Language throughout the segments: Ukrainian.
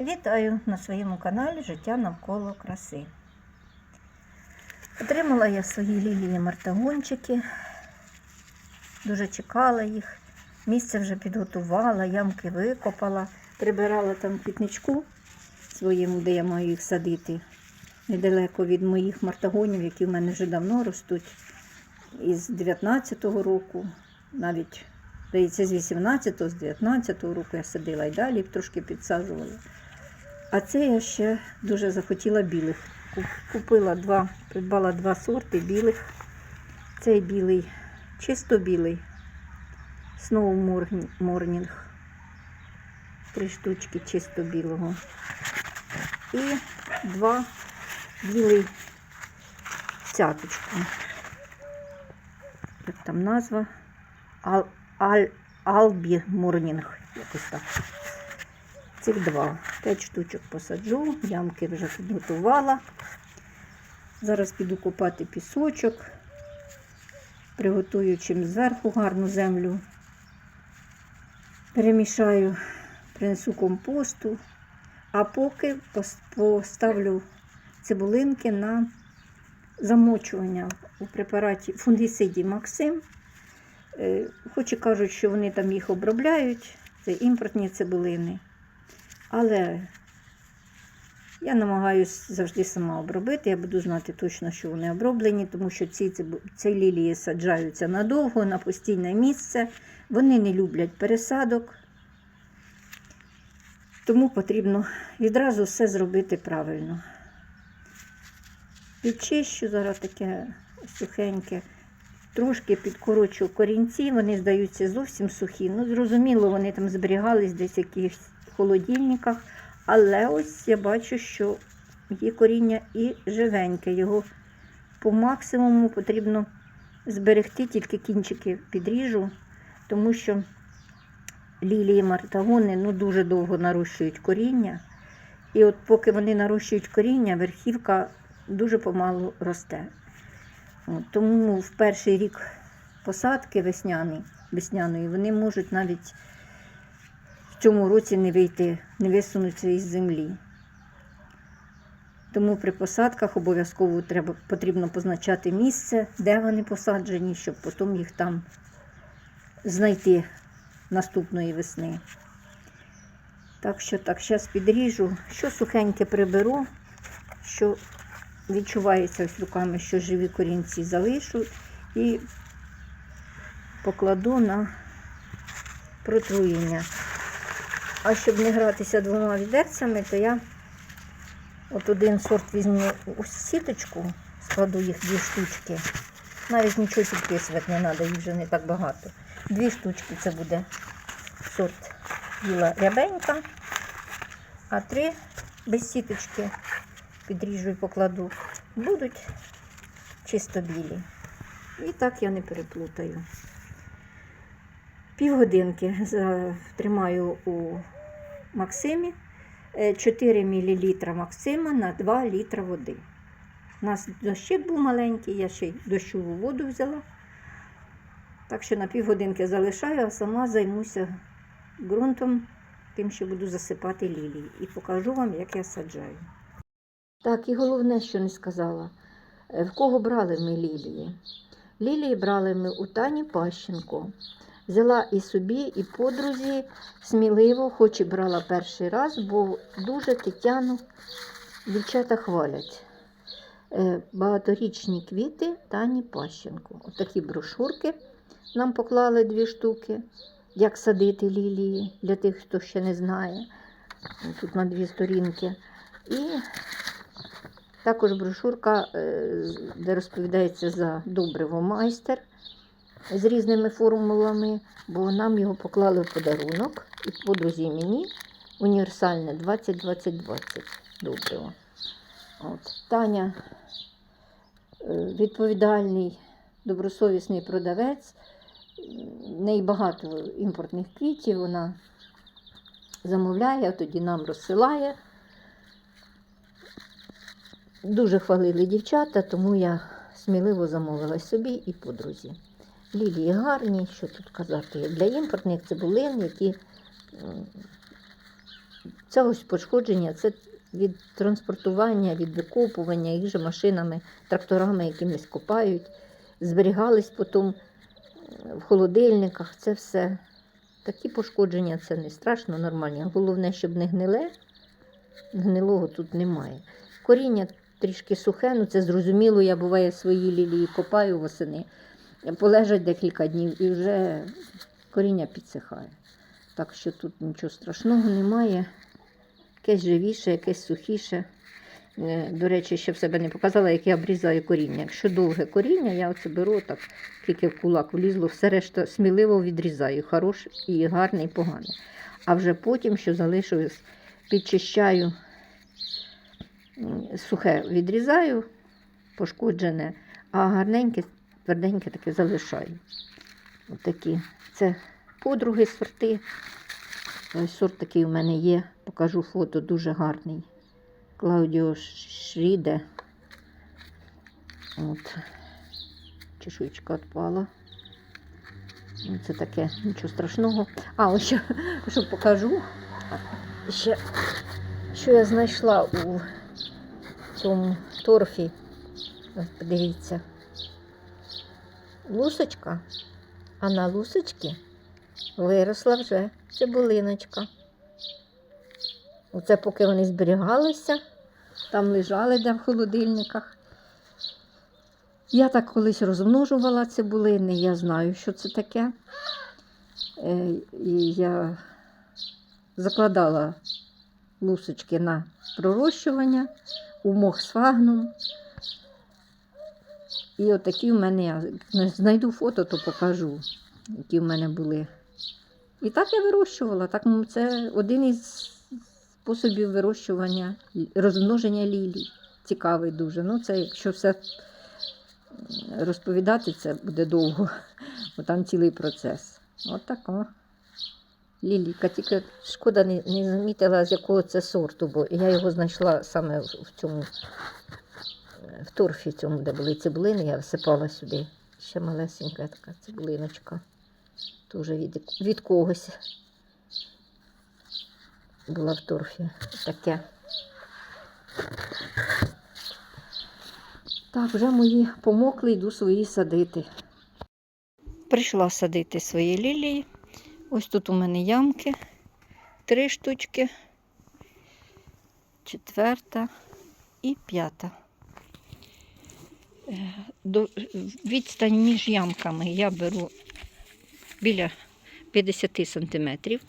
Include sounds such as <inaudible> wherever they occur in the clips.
Вітаю на своєму каналі Життя навколо краси. Отримала я свої лілії мартагончики. Дуже чекала їх. Місце вже підготувала, ямки викопала, прибирала там квітничку своєму, де я маю їх садити. Недалеко від моїх мартагонів, які в мене вже давно ростуть. Із 19-го року, навіть здається, з 18-го, з 19-го року я садила і далі трошки підсаджувала. А це я ще дуже захотіла білих. Купила два, придбала два сорти білих. Цей білий, чисто білий, Snow Morning-. Три штучки чисто білого. І два білий цяточку. Як там назва? Ал, аль, Албі Морнінг. Якось так. Цих два. П'ять штучок посаджу, ямки вже підготувала. Зараз піду копати пісочок, приготую чим зверху гарну землю. Перемішаю, принесу компосту, а поки поставлю цибулинки на замочування у препараті фунгіциді Максим. Е, Хоч і кажуть, що вони там їх обробляють, це імпортні цибулини. Але я намагаюся завжди сама обробити. Я буду знати точно, що вони оброблені, тому що ці, ці лілії саджаються надовго, на постійне місце. Вони не люблять пересадок. Тому потрібно відразу все зробити правильно. Підчищу зараз таке сухеньке, трошки підкорочу корінці, вони здаються зовсім сухі. Ну, зрозуміло, вони там зберігались десь в якихось холодильниках, але ось я бачу, що є коріння і живеньке. Його по максимуму потрібно зберегти, тільки кінчики підріжу, тому що лілії мартагони ну, дуже довго нарощують коріння. І от поки вони нарощують коріння, верхівка дуже помалу росте. От, тому в перший рік посадки весняний, весняної вони можуть навіть в цьому році не вийти, не висунутися із землі. Тому при посадках обов'язково треба, потрібно позначати місце, де вони посаджені, щоб потім їх там знайти наступної весни. Так що так, зараз підріжу, що сухеньке приберу, що відчувається ось руками, що живі корінці залишу і покладу на протруєння. А щоб не гратися двома відерцями, то я от один сорт візьму у сіточку, складу їх дві штучки. Навіть нічого підписувати не треба, їх вже не так багато. Дві штучки це буде сорт біла рябенька, а три без сіточки підріжу і покладу, будуть чисто білі. І так я не переплутаю. Півгодинки тримаю у Максимі. Е, 4 мл Максима на 2 літра води. У нас дощик був маленький, я ще й дощову воду взяла. Так що на півгодинки залишаю, а сама займуся ґрунтом, тим, що буду засипати лілії. І покажу вам, як я саджаю. Так, і головне, що не сказала. Е, В кого брали ми лілії? Лілії брали ми у Тані Пащенко. Взяла і собі, і подрузі сміливо, хоч і брала перший раз, бо дуже Тетяну дівчата хвалять. Е, Багаторічні квіти Тані Пащенко. Отакі брошурки нам поклали дві штуки, як садити лілії для тих, хто ще не знає. Тут на дві сторінки. І також брошурка, е, де розповідається за добриво майстер з різними формулами, бо нам його поклали в подарунок. І подрузі мені універсальне 20-20-20 добриво. От. Таня е, відповідальний, добросовісний продавець. В неї багато імпортних квітів, вона замовляє, а тоді нам розсилає. Дуже хвалили дівчата, тому я сміливо замовила собі і подрузі. Лілії гарні, що тут казати. Для імпортних цибулин, які Це ось пошкодження, це від транспортування, від викопування їх же машинами, тракторами якимись копають, зберігались потім в холодильниках. Це все. Такі пошкодження це не страшно, нормально. Головне, щоб не гниле. Гнилого тут немає. Коріння трішки сухе, ну це зрозуміло, я буває свої лілії копаю восени, полежать декілька днів і вже коріння підсихає. Так що тут нічого страшного немає. Якесь живіше, якесь сухіше. Е, До речі, ще в себе не показала, як я обрізаю коріння. Якщо довге коріння, я оце беру так, тільки в кулак влізло, все решта сміливо відрізаю. Хороше і гарне, і погане. А вже потім, що залишилось, підчищаю сухе відрізаю, пошкоджене, а гарненьке, тверденьке таке залишаю. Отакі. Це подруги сорти. Ось сорт такий у мене є. Покажу фото, дуже гарний. Клаудіо Шріде. От. Чешуйчка відпала. Ну, Це таке нічого страшного. А, ось ще, <laughs> що покажу. Ще, що я знайшла у цьому торфі. Подивіться. Лусочка. А на лусочці виросла вже цибулиночка. Оце поки вони зберігалися, там лежали де в холодильниках. Я так колись розмножувала цибулини, я знаю, що це таке. Е, І я закладала лусочки на пророщування у мохсфагнум. І отакі в мене, я знайду фото, то покажу, які в мене були. І так я вирощувала. Так, це один із способів вирощування, розмноження лілій. Цікавий дуже. Ну, це якщо все розповідати, це буде довго, <laughs> бо там цілий процес. От така. Лілійка, тільки шкода не, не замітила, з якого це сорту, бо я його знайшла саме в цьому в торфі, цьому, де були цибулини, я всипала сюди. Ще малесенька така цибулиночка. Теж від, від когось була в торфі. Таке. Так, вже мої помокли, йду свої садити. Прийшла садити свої лілії. Ось тут у мене ямки. Три штучки, четверта і п'ята. Е, відстань між ямками я беру біля 50 сантиметрів.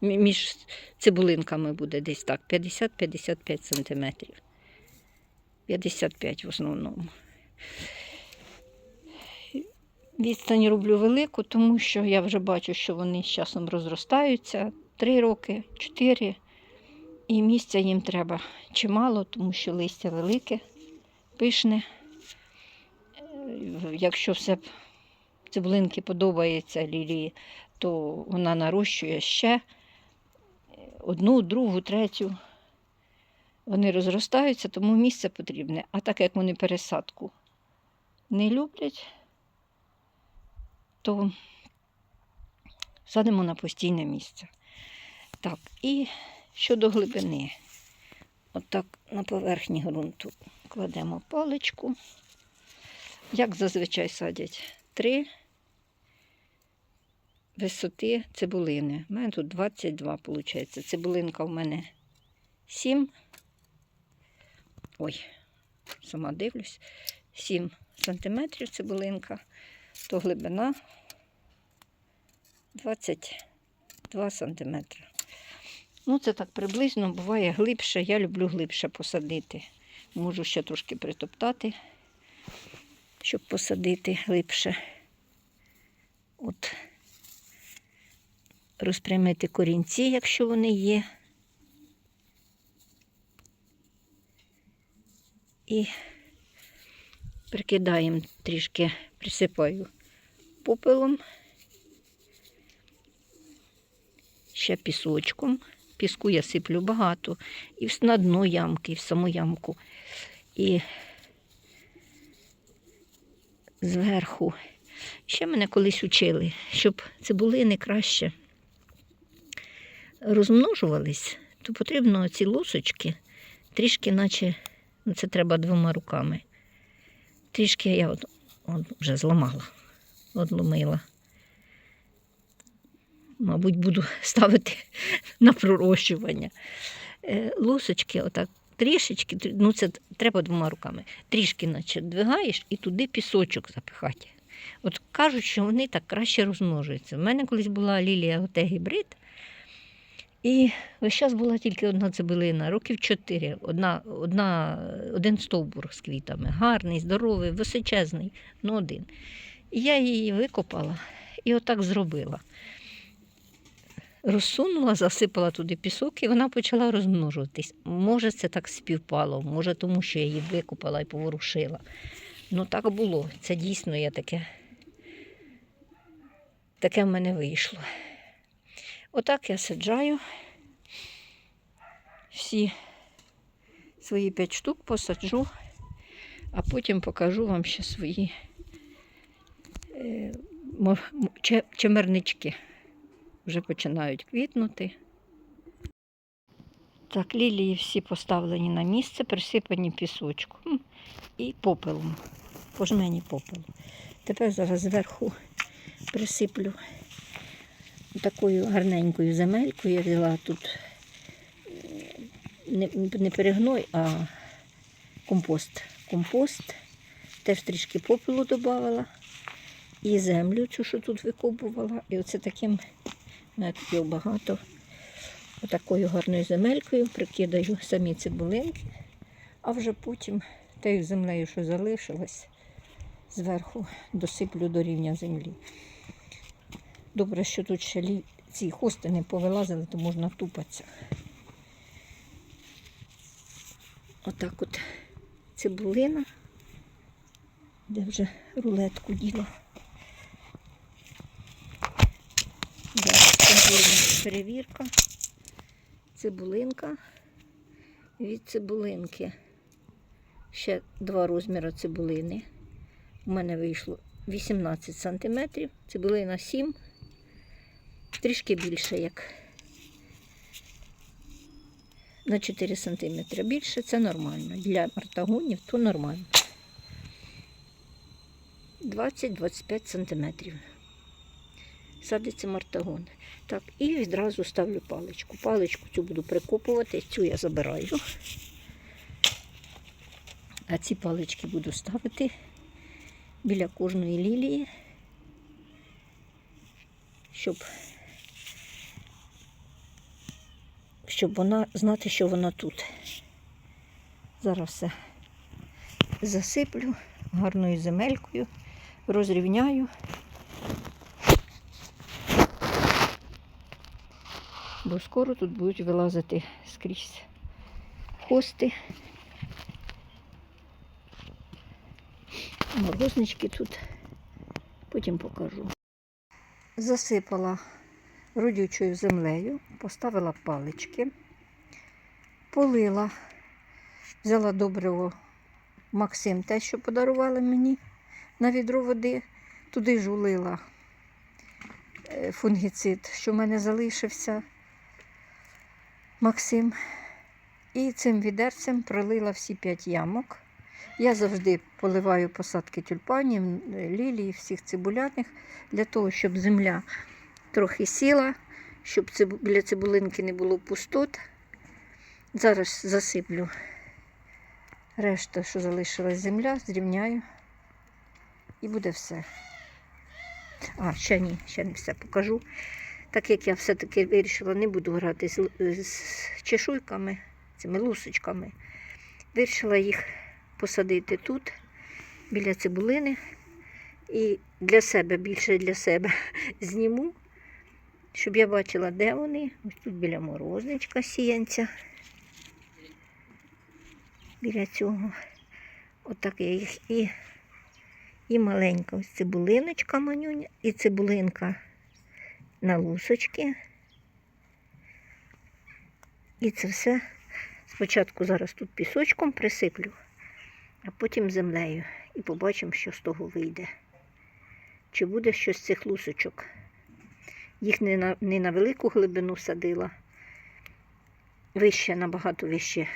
Між цибулинками буде десь так, 50-55 сантиметрів. 55 в основному. Відстань роблю велику, тому що я вже бачу, що вони з часом розростаються. Три роки, чотири. І місця їм треба чимало, тому що листя велике, пишне. Якщо все цибулинки подобається лілії, то вона нарощує ще одну, другу, третю. Вони розростаються, тому місце потрібне. А так як вони пересадку не люблять, то садимо на постійне місце. Так, і щодо глибини. Отак на поверхні ґрунту кладемо паличку. Як зазвичай садять три висоти цибулини. У мене тут 22, виходить. Цибулинка в мене 7. Ой, сама дивлюсь. 7 сантиметрів цибулинка, то глибина 22 сантиметри. Ну, це так приблизно буває глибше. Я люблю глибше посадити. Можу ще трошки притоптати, щоб посадити глибше. От розпрямити корінці, якщо вони є. І прикидаємо трішки, присипаю попелом, ще пісочком. Піску я сиплю багато, і на дно ямки, і в саму ямку. І зверху. Ще мене колись учили, щоб цибулини краще розмножувались, то потрібно ці лусочки трішки, наче ну, це треба двома руками. Трішки я от, от вже зламала, одломила. Мабуть, буду ставити <laughs> на пророщування. Е, Лусочки, отак, трішечки, ну це треба двома руками. Трішки, наче двигаєш і туди пісочок запихати. От кажуть, що вони так краще розмножуються. У мене колись була лілія оте гібрид, і весь час була тільки одна цибулина, років чотири, одна, одна, один стовбур з квітами, гарний, здоровий, височезний, ну один. І я її викопала і отак зробила. Розсунула, засипала туди пісок, і вона почала розмножуватись. Може, це так співпало, може, тому що я її викопала і поворушила. Ну так було. Це дійсно я таке. Таке в мене вийшло. Отак я саджаю. Всі свої п'ять штук посаджу, а потім покажу вам ще свої е, чемернички. Вже починають квітнути. Так, лілії всі поставлені на місце, присипані пісочком і попелом, по жмені попелу. Тепер зараз зверху присиплю такою гарненькою земелькою. Я взяла тут е, не, не перегной, а компост. Компост. Теж трішки попелу додавала. І землю цю, що тут викопувала. І оце таким, мене тут багато. Отакою гарною земелькою прикидаю самі цибулинки, а вже потім тією землею, що залишилось, зверху досиплю до рівня землі. Добре, що тут ще лі... ці хости не повилазили, то можна тупатися. Отак от цибулина, де вже рулетку діла. Перевірка. Цибулинка від цибулинки. Ще два розміри цибулини. У мене вийшло 18 см, цибулина 7, трішки більше, як на 4 см. Більше це нормально. Для мартагонів то нормально. 20-25 см. Садиться мартагон. Так, і відразу ставлю паличку. Паличку цю буду прикопувати, цю я забираю. А ці палички буду ставити біля кожної лілії, щоб, щоб вона знати, що вона тут. Зараз все засиплю гарною земелькою, розрівняю. Бо скоро тут будуть вилазити скрізь хости. Морознички тут. Потім покажу. Засипала родючою землею, поставила палички, полила, взяла добриво Максим, те, що подарували мені на відро води, туди ж улила е, фунгіцид, що в мене залишився. Максим. І цим відерцем пролила всі п'ять ямок. Я завжди поливаю посадки тюльпанів, лілій, всіх цибуляних, для того, щоб земля трохи сіла, щоб біля цибулинки не було пустот. Зараз засиплю решту, що залишилась земля, зрівняю. І буде все. А, ще ні, ще не все покажу. Так як я все-таки вирішила, не буду грати з, з чешуйками, цими лусочками. Вирішила їх посадити тут, біля цибулини. І для себе, більше для себе <laughs> зніму, щоб я бачила, де вони. Ось тут біля морозничка сіянця. Біля цього. Отак я їх і, і маленька ось цибулиночка манюня, і цибулинка на лусочки. І це все спочатку зараз тут пісочком присиплю, а потім землею. І побачимо, що з того вийде. Чи буде щось з цих лусочок. Їх не на, не на велику глибину садила. вище, набагато вище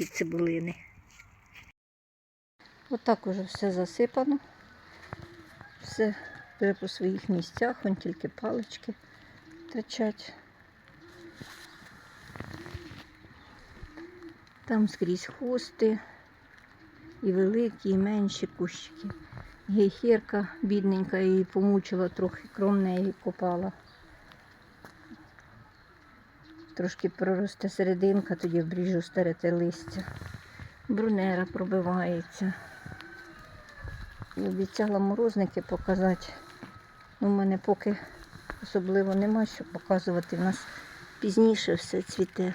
від цибулини. Отак уже все засипано. Все вже по своїх місцях, вон тільки палички торчать. Там скрізь хости, і великі, і менші кущики. Гейхерка бідненька її помучила трохи, кром неї копала. Трошки проросте серединка, тоді обріжу старе те листя. Брунера пробивається. І обіцяла морозники показати. У мене поки особливо нема що показувати. У нас пізніше все цвіте.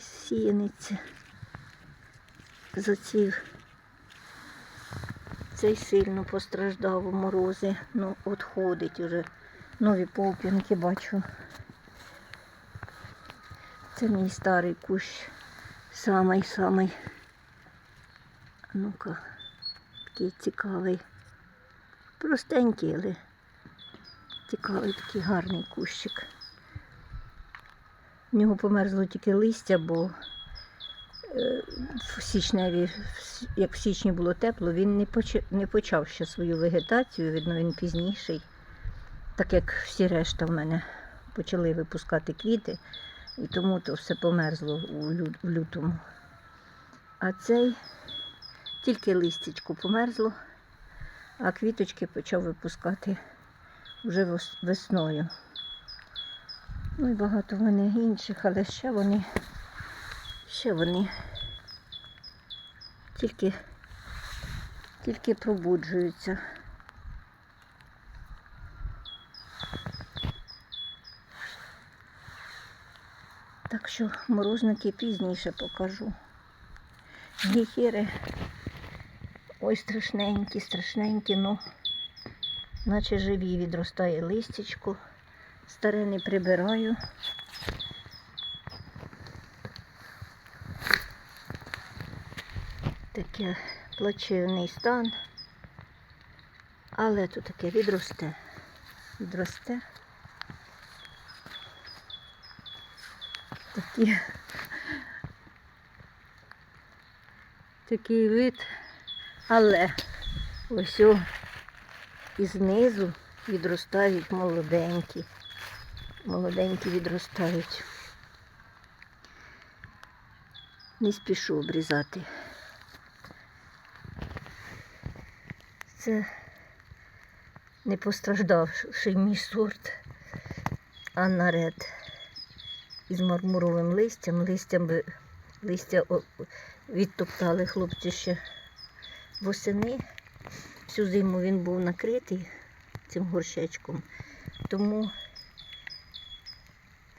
Сіяниці. Зацвів. Цей сильно постраждав у морози. Ну, от ходить уже. Нові повпінки бачу. Це мій старий кущ. Самий-самий. Ну-ка, такий цікавий. Простенький, але цікавий такий гарний кущик. В нього померзло тільки листя, бо е, в січневі, як в січні було тепло, він не почав, не почав ще свою вегетацію, видно, він пізніший. Так як всі решта в мене почали випускати квіти, і тому то все померзло у лютому. А цей тільки листячко померзло, а квіточки почав випускати вже весною. Ну і багато вони інших, але ще вони, ще вони тільки, тільки пробуджуються. Так що морозники пізніше покажу. Гіхіри ой страшненькі, страшненькі, ну наче живі відростає листячко. Старе не прибираю. Таке плачевний стан. Але тут таке відросте. Відросте. Такі. Такий вид. Але ось і знизу відростають молоденькі. Молоденькі відростають. Не спішу обрізати. Це не постраждавший мій сорт Анна Ред із мармуровим листям. Листям листя відтоптали хлопці ще восени. Всю зиму він був накритий цим горщечком, тому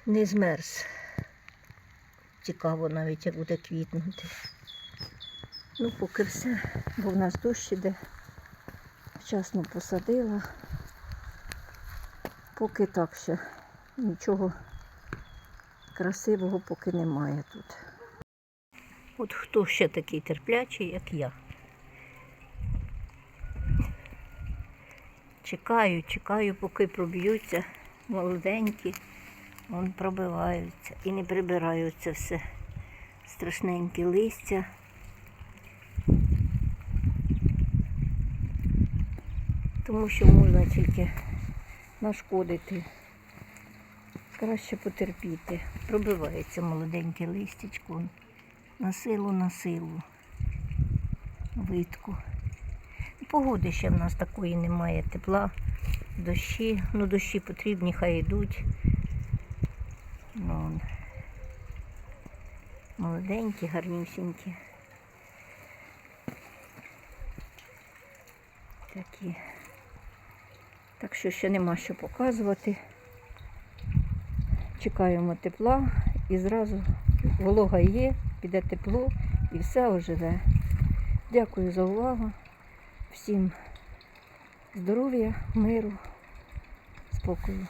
не змерз. Цікаво навіть, як буде квітнути. Ну, поки все, бо в нас дощ іде. Вчасно посадила. Поки так ще нічого красивого поки немає тут. От хто ще такий терплячий, як я. Чекаю, чекаю, поки проб'ються молоденькі, вон пробиваються і не прибираються все. Страшненькі листя. Тому що можна тільки нашкодити. Краще потерпіти. Пробивається молоденьке листячко. На силу, на силу. Видку. Погоди ще в нас такої немає. Тепла, дощі. Ну, дощі потрібні, хай йдуть. Ну, он. молоденькі, гарнюсінькі. Такі. Так що ще нема що показувати. Чекаємо тепла і зразу волога є, піде тепло і все оживе. Дякую за увагу. Всім здоров'я, миру, спокою.